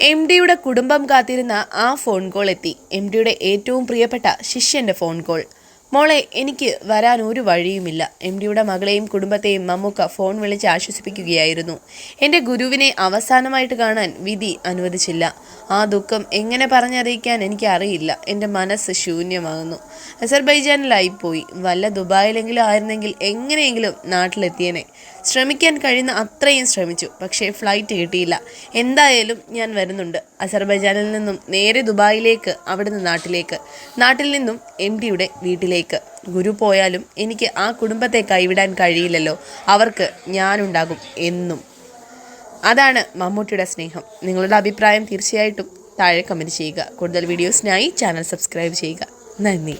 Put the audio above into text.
M ഡിയുടെ കുടുംബം കാത്തിരുന്ന ആ ഫോൺ കോൾ എത്തി. എം ഡിയുടെ ഏറ്റവും പ്രിയപ്പെട്ട ശിഷ്യന്റെ ഫോൺ കോൾ. മോളെ എനിക്ക് വരാൻ ഒരു വഴിയുമില്ല. എം ഡിയുടെ മകളെയും കുടുംബത്തെയും മമ്മൂക്ക ഫോൺ വിളിച്ച് ആശ്വസിപ്പിക്കുകയായിരുന്നു. എന്റെ ഗുരുവിനെ അവസാനമായിട്ട് കാണാൻ വിധി അനുവദിച്ചില്ല. ആ ദുഃഖം എങ്ങനെ പറഞ്ഞറിയിക്കാൻ എനിക്ക് അറിയില്ല എന്റെ മനസ്സ് ശൂന്യമാകുന്നു. അസർബൈജാനിലായിപ്പോയി. വല്ല ദുബായിലെങ്കിലും ആയിരുന്നെങ്കിൽ എങ്ങനെയെങ്കിലും നാട്ടിലെത്തിയേനെ. ശ്രമിക്കാൻ കഴിയുന്ന അത്രയും ശ്രമിച്ചു. പക്ഷേ ഫ്ലൈറ്റ് കിട്ടിയില്ല. എന്തായാലും ഞാൻ വരുന്നുണ്ട്. അസർബൈജാനിൽ നിന്നും നേരെ ദുബായിലേക്ക് അവിടുന്ന് നാട്ടിലേക്ക്. നാട്ടിൽ നിന്നും എം ഡിയുടെ വീട്ടിലേക്ക്. ഗുരു പോയാലും എനിക്ക് ആ കുടുംബത്തെ കൈവിടാൻ കഴിയില്ലല്ലോ. അവർക്ക് ഞാനുണ്ടാകും എന്നും. അതാണ് മമ്മൂട്ടിയുടെ സ്നേഹം. നിങ്ങളുടെ അഭിപ്രായം തീർച്ചയായിട്ടും താഴെ കമന്റ് ചെയ്യുക. കൂടുതൽ വീഡിയോസിനായി ചാനൽ സബ്സ്ക്രൈബ് ചെയ്യുക. നന്ദി.